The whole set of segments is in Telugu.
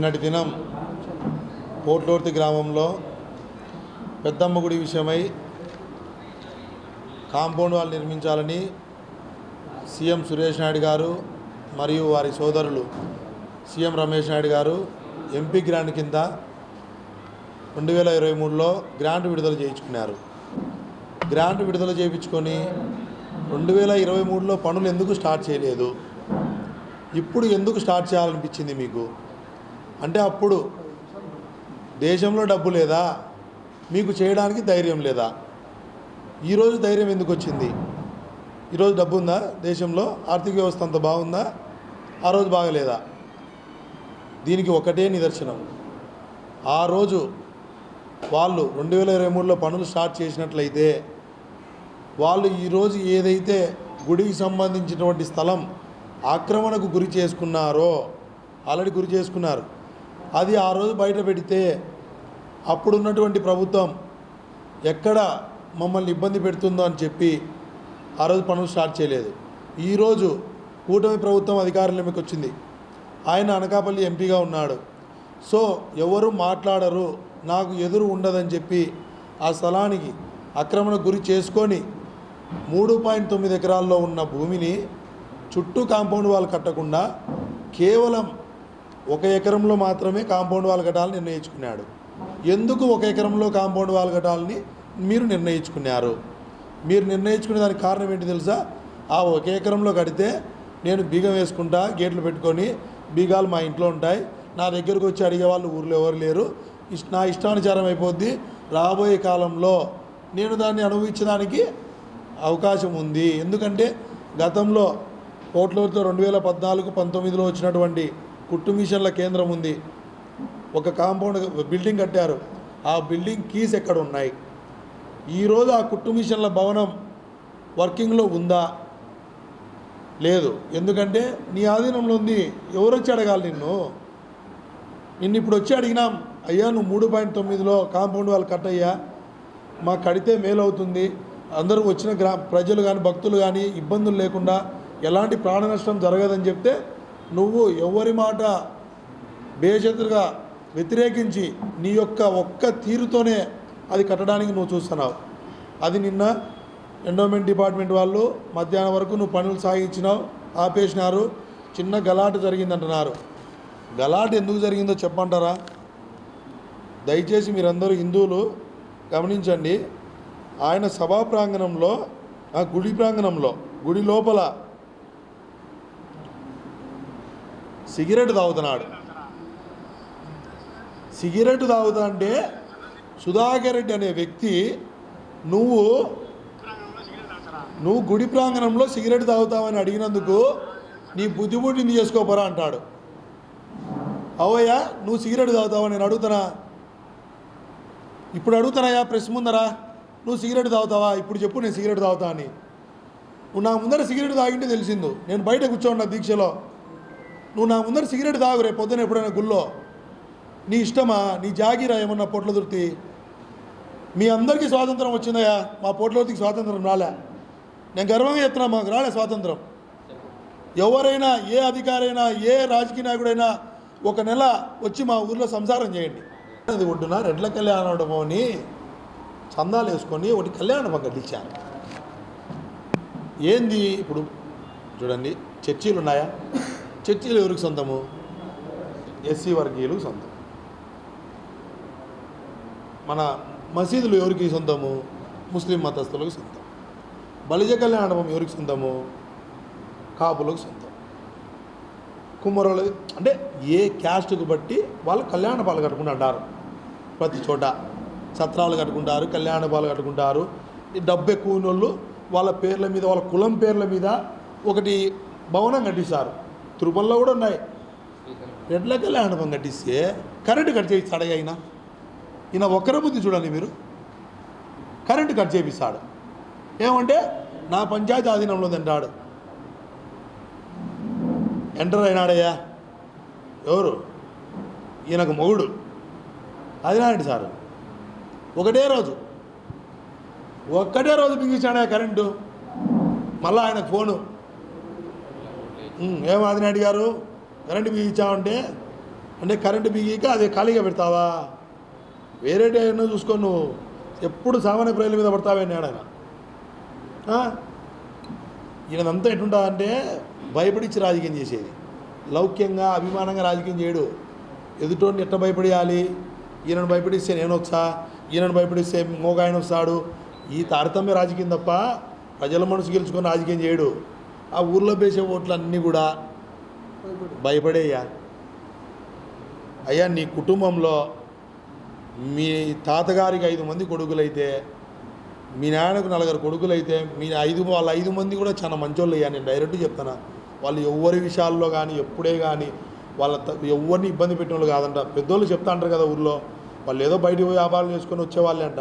నిన్నటి దినం పోట్లోర్తి గ్రామంలో పెద్దమ్మ గుడి విషయమై కాంపౌండ్ వాళ్ళు నిర్మించాలని సీఎం సురేష్ నాయుడు గారు మరియు వారి సోదరులు సీఎం రమేష్ నాయుడు గారు ఎంపీ గ్రాంట్ కింద రెండు వేల ఇరవై మూడులో గ్రాంట్ విడుదల చేయించుకున్నారు. గ్రాంట్ విడుదల చేయించుకొని రెండు వేల ఇరవై మూడులో పనులు ఎందుకు స్టార్ట్ చేయలేదు? ఇప్పుడు ఎందుకు స్టార్ట్ చేయాలనిపించింది మీకు? అంటే అప్పుడు దేశంలో డబ్బు లేదా? మీకు చేయడానికి ధైర్యం లేదా? ఈరోజు ధైర్యం ఎందుకు వచ్చింది? ఈరోజు డబ్బు ఉందా దేశంలో? ఆర్థిక వ్యవస్థ అంత బాగుందా? ఆ రోజు బాగలేదా? దీనికి ఒకటే నిదర్శనం. ఆ రోజు వాళ్ళు రెండు వేల ఇరవై మూడులో పనులు స్టార్ట్ చేసినట్లయితే వాళ్ళు ఈరోజు ఏదైతే గుడికి సంబంధించినటువంటి స్థలం ఆక్రమణకు గురి చేసుకున్నారో ఆల్రెడీ గురి చేసుకున్నారు. అది ఆ రోజు బయట పెడితే అప్పుడున్నటువంటి ప్రభుత్వం ఎక్కడ మమ్మల్ని ఇబ్బంది పెడుతుందో అని చెప్పి ఆ రోజు పనులు స్టార్ట్ చేయలేదు. ఈరోజు కూటమి ప్రభుత్వం అధికారంలోకి వచ్చింది. ఆయన అనకాపల్లి ఎంపీగా ఉన్నాడు. సో ఎవరు మాట్లాడరు నాకు ఎదురు ఉండదని చెప్పి ఆ స్థలానికి ఆక్రమణ గురి చేసుకొని మూడు పాయింట్ తొమ్మిది ఎకరాల్లో ఉన్న భూమిని చుట్టూ కాంపౌండ్ వాల్ కట్టకుండా కేవలం ఒక ఎకరంలో మాత్రమే కాంపౌండ్ వాల్ కట్టాలని నిర్ణయించుకున్నాడు. ఎందుకు ఒక ఎకరంలో కాంపౌండ్ వాల్ కట్టాలని మీరు నిర్ణయించుకున్నారు? మీరు నిర్ణయించుకునే దానికి కారణం ఏంటి తెలుసా? ఆ ఒక ఎకరంలో కడితే నేను బీగం వేసుకుంటా గేట్లు పెట్టుకొని బీగాలు మా ఇంట్లో ఉంటాయి. నా దగ్గరకు వచ్చి అడిగే వాళ్ళు ఊర్లో ఎవరు లేరు. నా ఇష్టానుచారం అయిపోద్ది. రాబోయే కాలంలో నేను దాన్ని అనుభవించడానికి అవకాశం ఉంది. ఎందుకంటే గతంలో కోట్లతో రెండు వేల పద్నాలుగు పంతొమ్మిదిలో వచ్చినటువంటి కుట్టు మిషన్ల కేంద్రం ఉంది. ఒక కాంపౌండ్ బిల్డింగ్ కట్టారు. ఆ బిల్డింగ్ కీస్ ఎక్కడ ఉన్నాయి ఈరోజు ఆ కుట్టు మిషన్ల భవనం వర్కింగ్లో ఉందా? లేదు. ఎందుకంటే నీ ఆధీనంలో ఉంది. ఎవరు వచ్చి అడగాలి నిన్ను? నిన్ను ఇప్పుడు వచ్చి అడిగినాం. అయ్యా నువ్వు మూడు పాయింట్ తొమ్మిదిలో కాంపౌండ్ వాళ్ళు కట్టయ్యా. మా కడితే మేలు అవుతుంది. అందరూ వచ్చిన గ్రా ప్రజలు కానీ భక్తులు కానీ ఇబ్బందులు లేకుండా ఎలాంటి ప్రాణ నష్టం జరగదని చెప్తే నువ్వు ఎవరి మాట బేషతులుగా వ్యతిరేకించి నీ యొక్క ఒక్క తీరుతోనే అది కట్టడానికి నువ్వు చూస్తున్నావు. అది నిన్న ఎండోమెంట్ డిపార్ట్మెంట్ వాళ్ళు మధ్యాహ్నం వరకు నువ్వు పనులు సాగించినావు ఆపేసినారు చిన్న గలాట జరిగిందంటున్నారు. గలాట ఎందుకు జరిగిందో చెప్పంటారా దయచేసి మీరందరూ హిందువులు గమనించండి. ఆయన సభా ప్రాంగణంలో ఆ గుడి ప్రాంగణంలో గుడి లోపల సిగరెట్ తాగుతున్నాడు. సిగరెట్ తాగుతా అంటే సుధాకర్ రెడ్డి అనే వ్యక్తి నువ్వు నువ్వు గుడి ప్రాంగణంలో సిగరెట్ తాగుతావని అడిగినందుకు నీ బుద్ధి పుట్టింది చేసుకోపోరా అంటాడు. అవయ్యా నువ్వు సిగరెట్ తాగుతావని నేను అడుగుతానా? ఇప్పుడు అడుగుతానయ్యా ప్రెస్ ముందరా. నువ్వు సిగరెట్ తాగుతావా? ఇప్పుడు చెప్పు నేను సిగరెట్ తాగుతా అని. నువ్వు నా ముందర సిగరెట్ తాగింటే తెలిసిందు. నేను బయట కూర్చోండి దీక్షలో. నువ్వు నా ముందర సిగరెట్ తాగు రేపు పొద్దున ఎప్పుడైనా గుళ్ళో. నీ ఇష్టమా? నీ జాగిరా ఏమన్నా పొట్ల దుర్తి? మీ అందరికీ స్వాతంత్రం వచ్చిందయ్యా. మా పొట్లకి స్వాతంత్రం రాలే. నేను గర్వంగా చెప్తున్నా మాకు రాలే స్వాతంత్రం. ఎవరైనా ఏ అధికారైనా ఏ రాజకీయ నాయకుడైనా ఒక నెల వచ్చి మా ఊర్లో సంసారం చేయండి. అది ఒడ్డున రెడ్ల కళ్యాణం అని చందాలు వేసుకొని ఒకటి కళ్యాణం కట్టించారు ఏంది ఇప్పుడు చూడండి చర్చీలు ఉన్నాయా? చర్చీలు ఎవరికి సొంతము? ఎస్సీ వర్గీయులకు సొంతం. మన మసీదులు ఎవరికి సొంతము? ముస్లిం మతస్థులకు సొంతం. బలిజ కళ్యాణం ఎవరికి సొంతము? కాపులకు సొంతం. కుమ్మరోళ్ళు అంటే ఏ క్యాస్ట్కు బట్టి వాళ్ళు కళ్యాణ పాలు కట్టుకుంటారు. ప్రతి చోట సత్రాలు కట్టుకుంటారు కళ్యాణ పాలు కట్టుకుంటారు. ఈ డబ్బు ఎక్కువ వాళ్ళు వాళ్ళ పేర్ల మీద వాళ్ళ కులం పేర్ల మీద ఒకటి భవనం కట్టిస్తారు. తిరుమలలో కూడా ఉన్నాయి. రెడ్ల కళ్యాణం కట్టిస్తే కరెంటు కట్ చేయిస్తాడు ఆయన ఈయన ఒక్కరి బుద్ధి చూడండి మీరు. కరెంటు కట్ చేపిస్తాడు. ఏమంటే నా పంచాయతీ ఆధీనంలో తింటాడు ఎంటర్ అయినాడయ్యా? ఎవరు? ఈయనకు మొగుడు. అదినాయుడు సారు. ఒకటే రోజు. ఒక్కటే రోజు బిగించాడా కరెంటు. మళ్ళీ ఆయనకు ఫోను. ఏం ఆదినాయుడు గారు? కరెంటు బిగించామంటే అంటే కరెంటు బిగిక అదే ఖాళీగా పెడతావా? వేరే ఏమన్నా చూసుకో నువ్వు ఎప్పుడు సామాన్య ప్రజల మీద పడతావే నేడైనా ఈయనంతా ఎట్లుంటుంది భయపడిచ్చి రాజకీయం చేసేది. లౌక్యంగా అభిమానంగా రాజకీయం చేయడు. ఎదుటోని ఎట్ట భయపడేయాలి? ఈయనను భయపడిస్తే నేను వచ్చా ఈయనను భయపడిస్తే మోగాయన వస్తాడు ఈ తారతమ్య రాజకీయం తప్ప ప్రజల మనసు గెలుచుకొని రాజకీయం చేయడు. ఆ ఊర్లో వేసే ఓట్లు అన్నీ కూడా భయపడేయ్యా. అయ్యా నీ కుటుంబంలో మీ తాతగారికి ఐదు మంది కొడుకులైతే మీ నాన్నకు నలుగురు కొడుకులైతే మీ ఐదు వాళ్ళ ఐదు మంది కూడా చాలా మంచోళ్ళు అయ్యా నేను డైరెక్ట్ చెప్తాను వాళ్ళు ఎవరి విషయాల్లో కానీ ఎప్పుడే కానీ వాళ్ళ ఎవరిని ఇబ్బంది పెట్టిన వాళ్ళు కాదంట. పెద్దోళ్ళు చెప్తా అంటారు కదా ఊర్లో వాళ్ళు ఏదో బయట పోయి వ్యాపారం చేసుకొని వచ్చేవాళ్ళే అంట.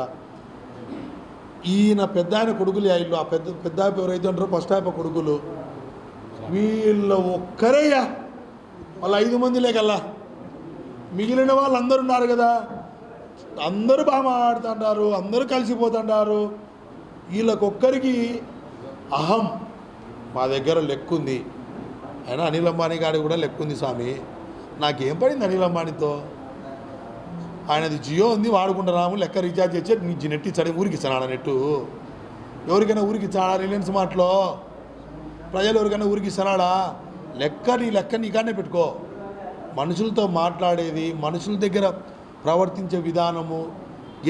ఈయన పెద్ద ఆయన కొడుకులు ఆ ఇల్లు ఆ పెద్ద పెద్ద ఎవరైతే ఉంటారో ఫస్ట్ ఆయన కొడుకులు వీళ్ళ ఒక్కరేయ్యా. వాళ్ళ ఐదు మందిలే కల్లా మిగిలిన వాళ్ళు అందరు ఉన్నారు కదా. అందరూ బాగా మాట్లాడుతుంటారు అందరూ కలిసిపోతుంటారు. వీళ్ళకొక్కరికి అహం. మా దగ్గర లెక్కుంది. అయినా అనిల్ అంబానీ గాడి కూడా లెక్కుంది స్వామి. నాకేం పడింది అనిల్ అంబానీతో? ఆయనది జియో ఉంది వాడుకుంటున్నాము లెక్క రీఛార్జ్ చేసి నీ నెట్ ఇచ్చాడు ఊరికి ఇస్తాను నెట్టు. ఎవరికైనా ఊరికి ఇచ్చాడా రిలయన్స్ మాటలో ప్రజలు ఎవరికైనా ఊరికిస్తున్నాడా లెక్క నీ లెక్క నీకానే పెట్టుకో. మనుషులతో మాట్లాడేది మనుషుల దగ్గర ప్రవర్తించే విధానము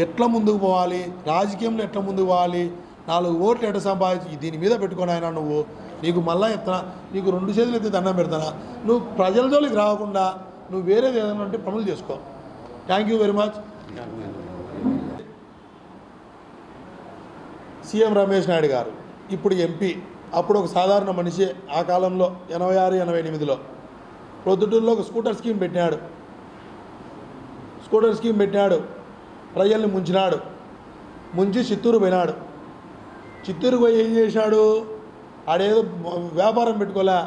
ఎట్లా ముందుకు పోవాలి? రాజకీయంలో ఎట్లా ముందుకు పోవాలి? నాలుగు ఓట్లు ఎట్లా సంపాదించి? దీని మీద పెట్టుకొని ఆయన నువ్వు? నీకు మళ్ళా చెప్తానా నీకు రెండు చేతులు అయితే దండం పెడతానా? నువ్వు ప్రజల జోలికి రాకుండా నువ్వు వేరేది ఏదైనా ఉంటే పనులు చేసుకో. Thank you very much CM Ramesh Naidu గారు ఇప్పుడు ఎంపీ. అప్పుడు ఒక సాధారణ మనిషి ఆ కాలంలో ఎనభై ఆరు ఎనభై ఎనిమిదిలో ప్రొద్దుటూరులో ఒక స్కూటర్ స్కీమ్ పెట్టినాడు. స్కూటర్ స్కీమ్ పెట్టినాడు. ప్రజల్ని ముంచినాడు. ముంచి చిత్తూరు పోయినాడు. చిత్తూరు పోయి ఏం చేశాడు? ఆడేదో వ్యాపారం పెట్టుకోలే.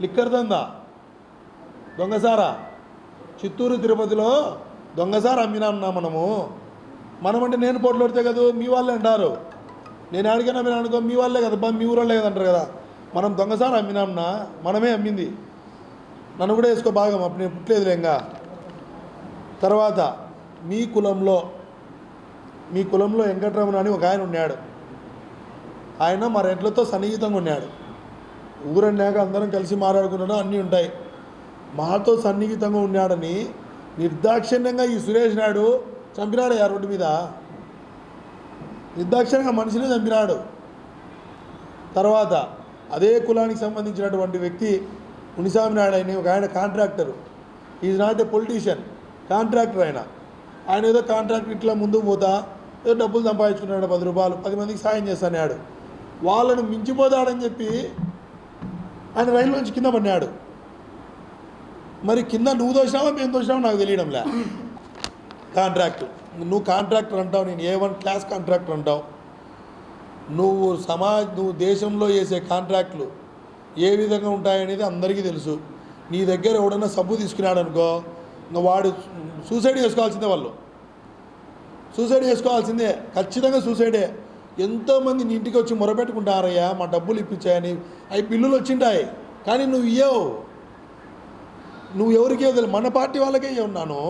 లిక్కర్ దందా. దొంగసారా? చిత్తూరు తిరుపతిలో దొంగసార అమ్మినామన్నా మనము? మనమంటే నేను పోట్లాడితే కదా? మీ వాళ్ళు అంటారు. నేను అడిగినా మీరు అనుకో మీ వాళ్ళే కదా బా మీ ఊరోళ్ళే కదా అంటారు కదా. మనం దొంగసారి అమ్మినాంనా? మనమే అమ్మింది. నన్ను కూడా వేసుకో భాగం అప్పుడు నేను పుట్టలేదులే ఇంకా. తర్వాత మీ కులంలో మీ కులంలో వెంకటరమణ అని ఒక ఆయన ఉన్నాడు. ఆయన మా రెడ్లతో సన్నిహితంగా ఉన్నాడు. ఊరన్నాక అందరం కలిసి మాట్లాడుకున్నాడు అన్నీ ఉంటాయి. మాతో సన్నిహితంగా ఉన్నాడని నిర్దాక్షిణ్యంగా ఈ సురేష్ నాయుడు చంపినాడు ఆ రోడ్డు మీద. నిర్దాక్షిణ్యంగా మనిషిని చంపినాడు. తర్వాత అదే కులానికి సంబంధించినటువంటి వ్యక్తి మునిస్వామి నాయుడు ఆయన ఒక ఆయన contractor. Is not a politician contractor ఆయన. ఆయన ఏదో కాంట్రాక్టర్ ఇట్లా ముందుకు పోతా ఏదో డబ్బులు సంపాదించుకున్నాడు పది రూపాయలు పది మందికి సాయం చేస్తాడు వాళ్ళను మించిపోతాడని చెప్పి ఆయన రైలు నుంచి కింద పడినాడు. మరి కింద నువ్వు దోసినావా మేము దోసినావా నాకు తెలియడంలే. కాంట్రాక్ట్. నువ్వు కాంట్రాక్టర్ అంటావు నేను ఏ వన్ క్లాస్ కాంట్రాక్టర్ అంటావు. నువ్వు సమాజ్ నువ్వు దేశంలో చేసే కాంట్రాక్ట్లు ఏ విధంగా ఉంటాయనేది అందరికీ తెలుసు. నీ దగ్గర ఎవడన్నా సబ్బు తీసుకున్నాడు అనుకో వాడు సూసైడ్ చేసుకోవాల్సిందే వాళ్ళు. సూసైడ్ చేసుకోవాల్సిందే. ఖచ్చితంగా సూసైడే. ఎంతోమంది నీ ఇంటికి వచ్చి మొరపెట్టుకుంటారయ్యా మా డబ్బులు ఇప్పించాయని. అవి బిల్లులు వచ్చింటాయి కానీ నువ్వు ఇయ్యవు. నువ్వు ఎవరికి ఇవ్వదు మన పార్టీ వాళ్ళకే ఉన్నాను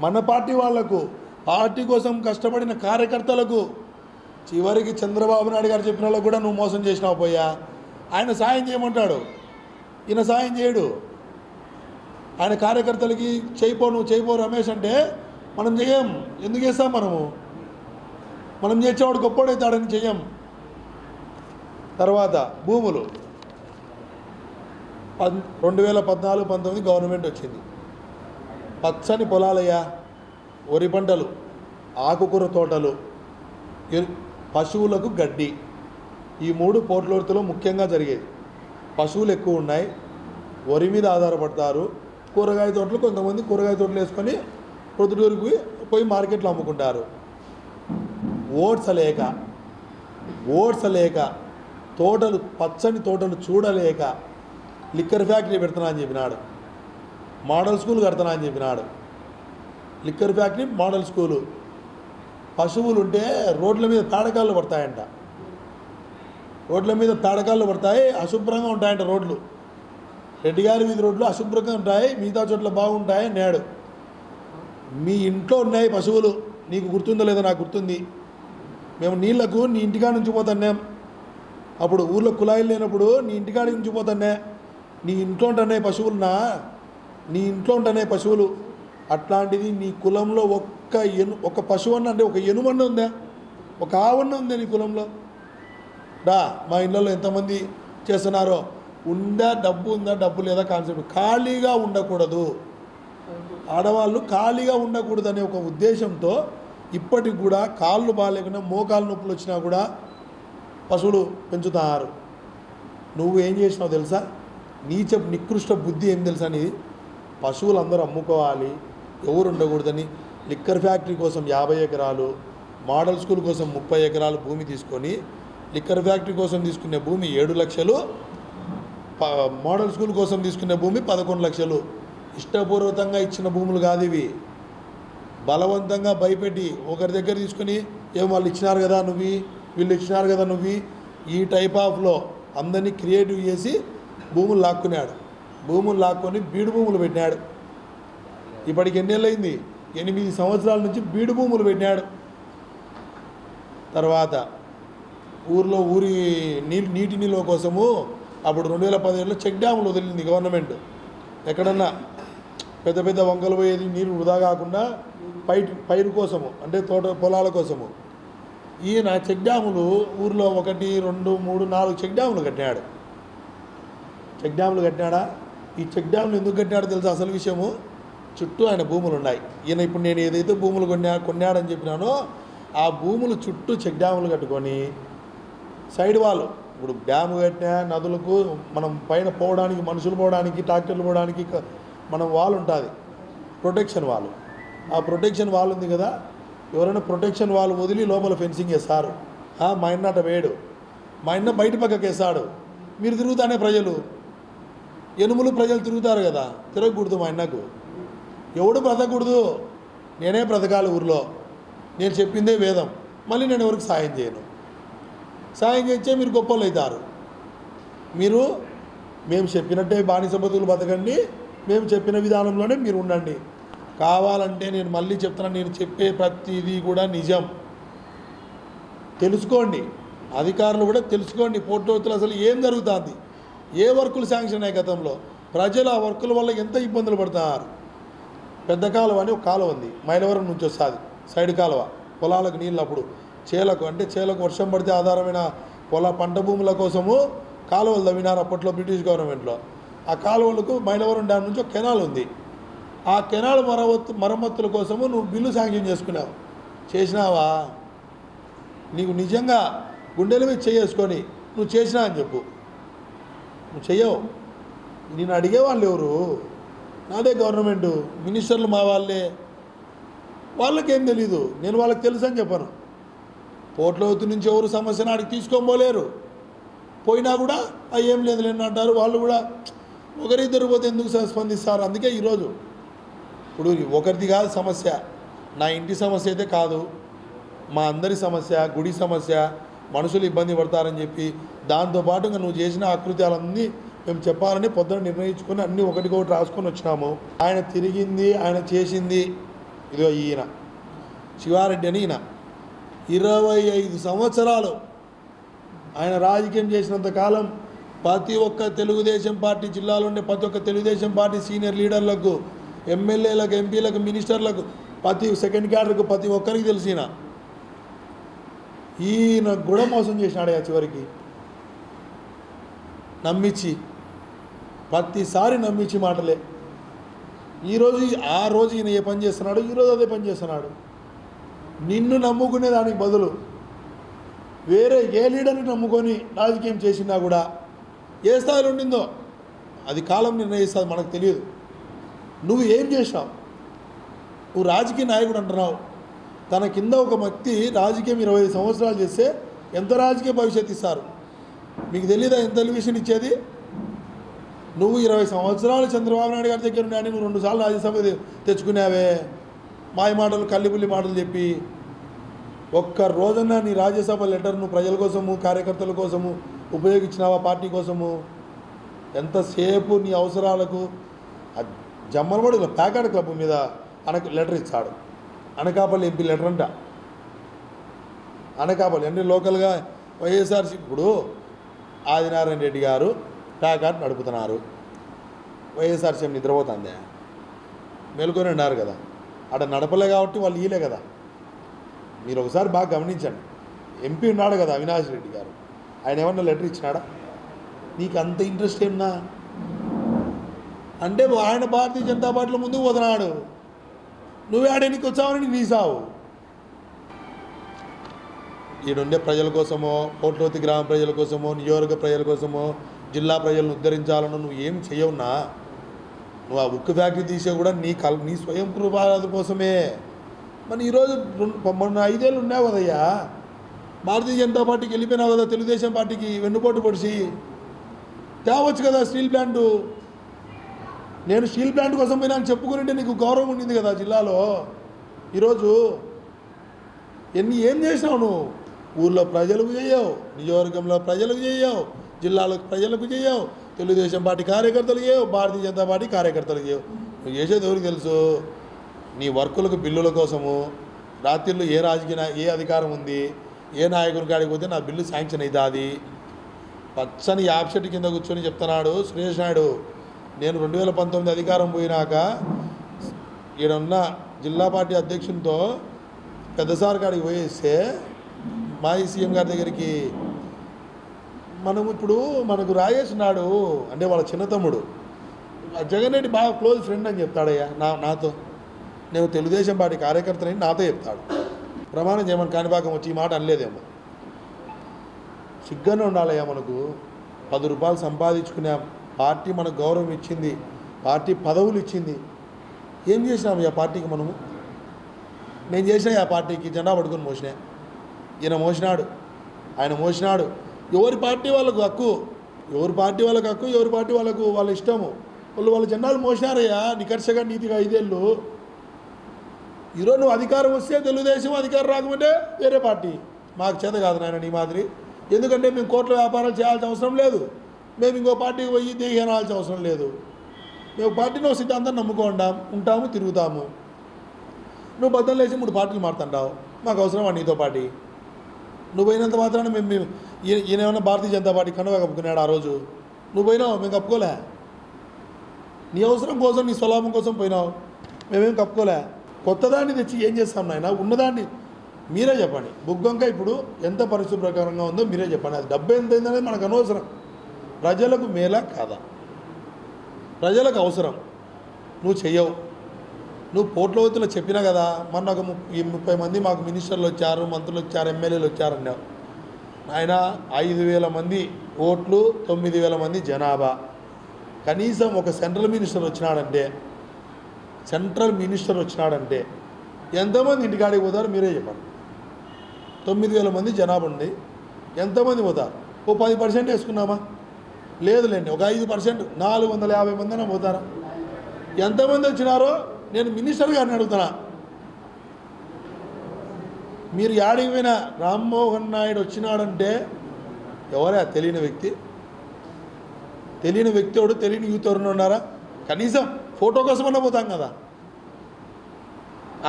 మన పార్టీ వాళ్ళకు పార్టీ కోసం కష్టపడిన కార్యకర్తలకు. చివరికి చంద్రబాబు నాయుడు గారు చెప్పిన వాళ్ళకు కూడా నువ్వు మోసం చేసినావు పోయా ఆయన సాయం చేయమంటాడు. ఈయన సాయం చేయడు. ఆయన కార్యకర్తలకి చేయిపో నువ్వు చేయిపో రమేష్ అంటే మనం చేయం. ఎందుకు చేస్తాం మనము? మనం చేసేవాడు గొప్పోడవుతాడని చెయ్యం. తర్వాత భూములు. పద్ రెండు వేల పద్నాలుగు పంతొమ్మిది గవర్నమెంట్ వచ్చింది. పచ్చని పొలాలయ్యా వరి పంటలు ఆకుకూర తోటలు పశువులకు గడ్డి. ఈ మూడు పోట్లోతులో ముఖ్యంగా జరిగేది పశువులు ఎక్కువ ఉన్నాయి వరి మీద ఆధారపడతారు. కూరగాయ తోటలు కొంతమంది కూరగాయ తోటలు వేసుకొని ప్రొద్దుటూరుకు పోయి మార్కెట్లో అమ్ముకుంటారు. ఓట్స్ లేక ఓట్స్ లేక తోటలు పచ్చని తోటలు చూడలేక లిక్కర్ ఫ్యాక్టరీ పెడుతున్నా అని చెప్పినాడు. మోడల్ స్కూల్ కడుతున్నా అని చెప్పినాడు. Liquor factory model school. పశువులు ఉంటే రోడ్ల మీద పేడకాళ్ళు పడతాయంట. రోడ్ల మీద పేడకాళ్ళు పడతాయి అశుభ్రంగా ఉంటాయంట రోడ్లు. రెడ్డి గారి వీధి రోడ్లు అశుభ్రంగా ఉంటాయి మిగతా చోట్ల బాగుంటాయి నేడు మీ ఇంట్లో ఉన్నాయి పశువులు నీకు గుర్తుందో లేదో నాకు గుర్తుంది. మేము నీళ్ళకు నీ ఇంటికాడ నుంచి పోతున్నాం అప్పుడు ఊర్లో కుళాయిలు లేనప్పుడు నీ ఇంటికాడ నుంచి పోతానే నీ ఇంట్లో ఉంటున్నాయి పశువులునా నీ ఇంట్లో ఉంటనే పశువులు. అట్లాంటిది నీ కులంలో ఒక్క ఎను ఒక పశువు అన్న అంటే ఒక ఎనుమన్న ఉందా? ఒక ఆవన్న ఉందా నీ కులంలో? రా మా ఇళ్ళలో ఎంతమంది చేస్తున్నారో. ఉందా డబ్బు ఉందా డబ్బు లేదా కాన్సెప్ట్. ఖాళీగా ఉండకూడదు. ఆడవాళ్ళు ఖాళీగా ఉండకూడదు అనే ఒక ఉద్దేశంతో ఇప్పటికి కూడా కాళ్ళు బాగాలేకుండా మోకాలు నొప్పులు వచ్చినా కూడా పశువులు పెంచుతారు. నువ్వు ఏం చేసినావు తెలుసా? నీచ నికృష్ట బుద్ధి ఏం తెలుసా నీది? పశువులు అందరూ అమ్ముకోవాలి ఎవరు ఉండకూడదని లిక్కర్ ఫ్యాక్టరీ కోసం యాభై ఎకరాలు మోడల్ స్కూల్ కోసం ముప్పై ఎకరాలు భూమి తీసుకొని లిక్కర్ ఫ్యాక్టరీ కోసం తీసుకునే భూమి ఏడు లక్షలు ప- మోడల్ స్కూల్ కోసం తీసుకునే భూమి పదకొండు లక్షలు. ఇష్టపూర్వకంగా ఇచ్చిన భూములు కాదు ఇవి. బలవంతంగా భయపెట్టి ఒకరి దగ్గర తీసుకుని ఏం వాళ్ళు ఇచ్చినారు కదా నువ్వు వీళ్ళు ఇచ్చినారు కదా నువ్వు ఈ టైప్ ఆఫ్లో అందరినీ క్రియేటివ్ చేసి భూములు లాక్కున్నాడు. భూములు లాక్కొని బీడు భూములు పెట్టినాడు. ఇప్పటికి ఎన్నేళ్ళైంది ఎనిమిది సంవత్సరాల నుంచి బీడు భూములు పెట్టినాడు. తర్వాత ఊర్లో ఊరి నీ నీటి నిల్వ కోసము అప్పుడు రెండు వేల పదిహేడులో చెక్ డ్యాములు వదిలింది గవర్నమెంట్. ఎక్కడన్నా పెద్ద పెద్ద వంకలు పోయేది నీరు వృధా కాకుండా పై పైరు కోసము అంటే తోట పొలాల కోసము. ఈయన చెక్ డ్యాములు ఊర్లో ఒకటి రెండు మూడు నాలుగు చెక్ డ్యాములు కట్టినాడు. చెక్ డ్యాములు కట్టినాడా? ఈ చెక్ డ్యాములు ఎందుకు కట్టినాడో తెలుసు? అసలు విషయము చుట్టూ ఆయన భూములు ఉన్నాయి. ఈయన ఇప్పుడు నేను ఏదైతే భూములు కొన్నా కొన్నాడని చెప్పినానో ఆ భూములు చుట్టూ చెక్ డ్యాములు కట్టుకొని సైడ్ వాళ్ళు ఇప్పుడు డ్యామ్ కట్టినా నదులకు మనం పైన పోవడానికి మనుషులు పోవడానికి ట్రాక్టర్లు పోవడానికి మనం వాల్ ఉంటుంది. Protection wall. ఆ ప్రొటెక్షన్ వాల్ ఉంది కదా? ఎవరైనా ప్రొటెక్షన్ వాల్ వదిలి లోపల ఫెన్సింగ్ వేస్తారు. మా అన్న అట వేయడు. మా అన్న బయట పక్కకి వేస్తాడు మీరు తిరుగుతానే ప్రజలు. ఎనుములు ప్రజలు తిరుగుతారు కదా తిరగకూడదు మా అన్నకు. ఎవడు బ్రతకూడదు? నేనే బ్రతకాలి ఊర్లో. నేను చెప్పిందే వేదం. మళ్ళీ నేను ఎవరికి సాయం చేయను. సాయం చేస్తే మీరు గొప్పలు అవుతారు. మీరు మేము చెప్పినట్టే బానిస బతుకులు బతకండి. మేము చెప్పిన విధానంలోనే మీరు ఉండండి. కావాలంటే నేను మళ్ళీ చెప్తున్నాను నేను చెప్పే ప్రతిదీ కూడా నిజం. తెలుసుకోండి. అధికారులు కూడా తెలుసుకోండి. పోర్టోతులు అసలు ఏం జరుగుతుంది? ఏ వర్కులు శాంక్షన్ అయ్యాయి గతంలో? ప్రజలు ఆ వర్కుల వల్ల ఎంత ఇబ్బందులు పడుతున్నారు? పెద్ద కాలువ అని ఒక కాలువ ఉంది. మైలవరం నుంచి వస్తుంది. సైడ్ కాలువ. పొలాలకు నీళ్ళు అప్పుడు. చేలకు అంటే చేలకు వర్షం పడితే ఆధారమైన పొల పంట భూముల కోసము కాలువలు తవ్వినారు అప్పట్లో బ్రిటిష్ గవర్నమెంట్లో. ఆ కాలువలకు మైలవరం డ్యామ్ నుంచి ఒక కెనాల్ ఉంది. ఆ కెనాల్ మరవత్తు మరమ్మతుల కోసము నువ్వు బిల్లు శాంక్షన్ చేసుకున్నావు. చేసినావా? నీకు నిజంగా గుండెల మీద చేసుకొని నువ్వు చేసినా అని చెప్పు. నువ్వు చెయ్యవు. నేను అడిగే వాళ్ళు ఎవరు? నాదే గవర్నమెంట్. మినిస్టర్లు మా వాళ్ళే. వాళ్ళకేం తెలీదు. నేను వాళ్ళకి తెలుసు అని చెప్పాను. పోట్లవతి నుంచి ఎవరు సమస్యను ఆడికి తీసుకోబోలేరు పోలేరు. పోయినా కూడా అవి ఏం లేదు లేని అంటారు. వాళ్ళు కూడా ఒకరిద్దరు పోతే ఎందుకు స్పందిస్తారు? అందుకే ఈరోజు. ఇప్పుడు ఒకరిది కాదు సమస్య. నా ఇంటి సమస్య అయితే కాదు. మా అందరి సమస్య గుడి సమస్య మనుషులు ఇబ్బంది పడతారని చెప్పి దాంతోపాటు ఇంకా నువ్వు చేసిన ఆకృత్యాలన్నీ మేము చెప్పాలని పొద్దున నిర్ణయించుకొని అన్నీ ఒకటికొకటి రాసుకొని వచ్చినాము. ఆయన తిరిగింది ఆయన చేసింది. ఇదిగో ఈయన. శివారెడ్డి అని ఈయన. ఇరవై ఐదు సంవత్సరాలు ఆయన రాజకీయం చేసినంత కాలం ప్రతి ఒక్క తెలుగుదేశం పార్టీ జిల్లాలో ఉండే ప్రతి ఒక్క తెలుగుదేశం పార్టీ సీనియర్ లీడర్లకు ఎమ్మెల్యేలకు ఎంపీలకు మినిస్టర్లకు ప్రతి సెకండ్ క్యాడర్కు ప్రతి ఒక్కరికి తెలిసిన ఈయన కూడా మోసం చేసినాడు ఆ చివరికి. నమ్మించి ప్రతిసారి నమ్మించి మాటలే. ఈరోజు ఆ రోజు ఈయన ఏ పని చేస్తున్నాడు ఈరోజు అదే పని చేస్తున్నాడు. నిన్ను నమ్ముకునే దానికి బదులు వేరే ఏ లీడర్ని నమ్ముకొని రాజకీయం చేసినా కూడా ఏ స్థాయిలో ఉండిందో అది కాలం నిర్ణయిస్తుంది మనకు తెలియదు. నువ్వు ఏం చేసినావు? నువ్వు రాజకీయ నాయకుడు అంటున్నావు. తన కింద ఒక వ్యక్తి రాజకీయం ఇరవై ఐదు సంవత్సరాలు చేస్తే ఎంత రాజకీయ భవిష్యత్తు ఇస్తారు? మీకు తెలియదా ఎంత టెలివిజన్ ఇచ్చేది? నువ్వు ఇరవై సంవత్సరాలు చంద్రబాబు నాయుడు గారి దగ్గర ఉన్నాయని నువ్వు రెండుసార్లు రాజ్యసభ తెచ్చుకున్నావే. మాయ మాటలు కల్లిపుల్లి మాటలు చెప్పి. ఒక్క రోజున నీ రాజ్యసభ లెటర్ను ప్రజల కోసము కార్యకర్తల కోసము ఉపయోగించినావా పార్టీ కోసము? ఎంతసేపు నీ అవసరాలకు? ఆ జమ్మలమడు ప్యాకెట్ క్లబ్ మీద అనకు లెటర్ ఇచ్చాడు. అనకాపల్లి ఎంపీ లెటర్ అంట. అనకాపల్లి అంటే లోకల్గా వైఎస్ఆర్సీ ఇప్పుడు ఆదినారాయణ రెడ్డి గారు ప్యాకెట్ నడుపుతున్నారు. వైఎస్ఆర్సీఎం నిద్రపోతుంది? మేలుకొని ఉన్నారు కదా. అక్కడ నడపలే కాబట్టి వాళ్ళు ఇయలే కదా. మీరు ఒకసారి బాగా గమనించండి. ఎంపీ ఉన్నాడు కదా అవినాష్ రెడ్డి గారు. ఆయన ఏమన్నా లెటర్ ఇచ్చినాడా? నీకు అంత ఇంట్రెస్ట్ ఏమన్నా? అంటే ఆయన భారతీయ జనతా పార్టీలో ముందుకు పోతున్నాడు. నువ్వు ఆడేనికి వచ్చావని నీ సావు ఈడుండే ప్రజల కోసమో కోట్లోతి గ్రామ ప్రజల కోసమో నియోజక ప్రజల కోసమో జిల్లా ప్రజలను ఉద్ధరించాలను నువ్వు ఏం చేయవునా నువ్వు ఆ ఉక్కు ఫ్యాక్టరీ తీసే కూడా నీ కల్ నీ స్వయం కృపారాధ కోసమే. మరి ఈరోజు రెండు మొన్న ఐదేళ్ళు ఉన్నావు కదయ్యా. భారతీయ జనతా పార్టీకి వెళ్ళిపోయినావు కదా తెలుగుదేశం పార్టీకి వెన్నుపోటు పొడిచి. తేవచ్చు కదా స్టీల్ ప్లాంటు. నేను స్టీల్ ప్లాంట్ కోసం పోయినా అని చెప్పుకుంటే నీకు గౌరవం ఉండింది కదా జిల్లాలో. ఈరోజు ఎన్ని ఏం చేసినావు నువ్వు? ఊర్లో ప్రజలకు చేయవు నియోజకవర్గంలో ప్రజలకు చేయవు జిల్లాలకు ప్రజలకు చేయవు తెలుగుదేశం పార్టీ కార్యకర్తలు చేయవు భారతీయ జనతా పార్టీ కార్యకర్తలు చేయవు. నువ్వు చేసేది ఎవరికి తెలుసు? నీ వర్కులకు బిల్లుల కోసము. రాత్రిళ్ళు ఏ రాజకీయ ఏ అధికారం ఉంది? ఏ నాయకుని కాడికి పోతే నా బిల్లు శాంక్షన్ అవుతుంది? పచ్చని యాప్ చెట్టు కింద కూర్చొని చెప్తున్నాడు సురేష్ నాయుడు. నేను రెండు వేల పంతొమ్మిది అధికారం పోయినాక ఈడున్న జిల్లా పార్టీ అధ్యక్షునితో పెద్దసారి కాడికి పోయేస్తే మాజీ సీఎం గారి దగ్గరికి మనం ఇప్పుడు మనకు రాజేసినాడు అంటే వాళ్ళ చిన్న తమ్ముడు జగన్ రెడ్డి బాగా క్లోజ్ ఫ్రెండ్ అని చెప్తాడయ్యా నా నాతో. నేను తెలుగుదేశం పార్టీ కార్యకర్తని నాతో చెప్తాడు. ప్రమాణం చేయమని కాణిపాకం వచ్చి ఈ మాట అనలేదేమో. సిగ్గానే ఉండాలయ్యా మనకు. పది రూపాయలు సంపాదించుకునే పార్టీ మనకు గౌరవం ఇచ్చింది పార్టీ పదవులు ఇచ్చింది. ఏం చేసినాము ఆ పార్టీకి మనము? నేను చేసిన ఆ పార్టీకి జెండా పట్టుకొని మోసిన. ఈయన మోసినాడు ఆయన మోసినాడు. ఎవరి పార్టీ వాళ్ళకు హక్కు? ఎవరి పార్టీ వాళ్ళకు హక్కు? ఎవరి పార్టీ వాళ్ళకు వాళ్ళ ఇష్టము? వాళ్ళు వాళ్ళ జెండాలు మోసినారయ్యా నికర్షగా నీతిగా ఐదేళ్ళు. ఈరోజు నువ్వు అధికారం వస్తే తెలుగుదేశం అధికారం రాకపోతే వేరే పార్టీ. మాకు చేత కాదు నాయన నీ మాదిరి. ఎందుకంటే మేము కోట్ల వ్యాపారాలు చేయాల్సిన అవసరం లేదు. మేము ఇంకో పార్టీకి పోయి దేహానాల్సిన అవసరం లేదు. మేము పార్టీని ఒక సిద్ధాంతం నమ్ముకుంటాం ఉంటాము తిరుగుతాము. నువ్వు బద్దలు లేచి మూడు పార్టీలు మారుతుంటావు. మాకు అవసరమా నీతో పార్టీ నువ్వు పోయినంత మాత్రాన మేము మేము ఈయన ఈయన ఏమన్నా భారతీయ జనతా పార్టీ కనువ కప్పుకున్నాడు ఆ రోజు? నువ్వు పోయినావు మేము కప్పుకోలే. నీ అవసరం కోసం నీ స్వలాభం కోసం పోయినావు. మేమేం కప్పుకోలే. కొత్తదాన్ని తెచ్చి ఏం చేస్తాం నాయన? ఉన్నదాన్ని మీరే చెప్పండి. బుగ్గంక ఇప్పుడు ఎంత పరిస్థితి ప్రకారంగా ఉందో మీరే చెప్పండి. అది డబ్బు ఎంత అయిందనేది మనకు అనవసరం. ప్రజలకు మేలా కాదా? ప్రజలకు అవసరం. నువ్వు చెయ్యవు. నువ్వు పోట్లవతిలో చెప్పినా కదా మొన్న ఒక ఈ ముప్పై మంది మాకు మినిస్టర్లు వచ్చారు మంత్రులు వచ్చారు ఎమ్మెల్యేలు వచ్చారన్నావు ఆయన ఐదు వేల మంది ఓట్లు తొమ్మిది వేల మంది జనాభా. కనీసం ఒక సెంట్రల్ మినిస్టర్ వచ్చినాడంటే సెంట్రల్ మినిస్టర్ వచ్చినాడంటే ఎంతమంది ఇంటికాడికి పోతారు మీరే చెప్పండి. తొమ్మిది వేల మంది జనాభా ఉంది. ఎంతమంది పోతారు? ఓ పది పర్సెంట్ వేసుకున్నామా? లేదులేండి ఒక ఐదు పర్సెంట్ నాలుగు వందల యాభై మందినే పోతారా? ఎంతమంది వచ్చినారో నేను మినిస్టర్ గారిని అడుగుతున్నా. మీరు యాడికి పోయిన రామ్మోహన్ నాయుడు వచ్చినాడంటే ఎవరా తెలియని వ్యక్తి? తెలియని వ్యక్తి ఎవడు? తెలియని యూత్ ఎవరిని ఉన్నారా? కనీసం ఫోటో కోసమన్నా పోతాం కదా.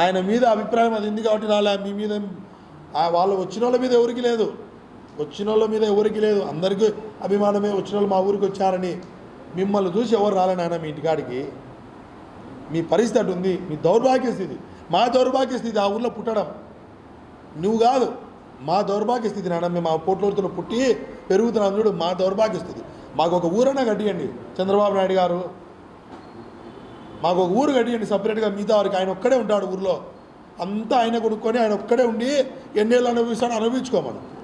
ఆయన మీద అభిప్రాయం అది ఉంది కాబట్టి రాలే మీ మీద వాళ్ళు వచ్చిన వాళ్ళ మీద ఎవరికి లేదు. వచ్చిన వాళ్ళ మీద ఎవరికి లేదు. అందరికీ అభిమానమే వచ్చిన వాళ్ళు మా ఊరికి వచ్చారని మిమ్మల్ని చూసి ఎవరు రాలే నాయన మీ ఇంటికాడికి. మీ పరిస్థితి అటు ఉంది మీ దౌర్భాగ్య స్థితి. మా దౌర్భాగ్య స్థితి ఆ ఊర్లో పుట్టడం. నువ్వు కాదు మా దౌర్భాగ్య స్థితి నాన్న మేము ఆ పోట్లతో పుట్టి పెరుగుతున్నాం చూడు మా దౌర్భాగ్య స్థితి. మాకు ఒక ఊరైనా కట్టియండి చంద్రబాబు నాయుడు గారు. మాకు ఒక ఊరు కట్టియండి సపరేట్గా మిగతా వారికి ఆయన ఒక్కడే ఉంటాడు ఊర్లో. అంతా ఆయన కొనుక్కొని ఆయన ఒక్కడే ఉండి ఎన్నేళ్ళు అనుభవిస్తాడు అనుభవించుకోమను.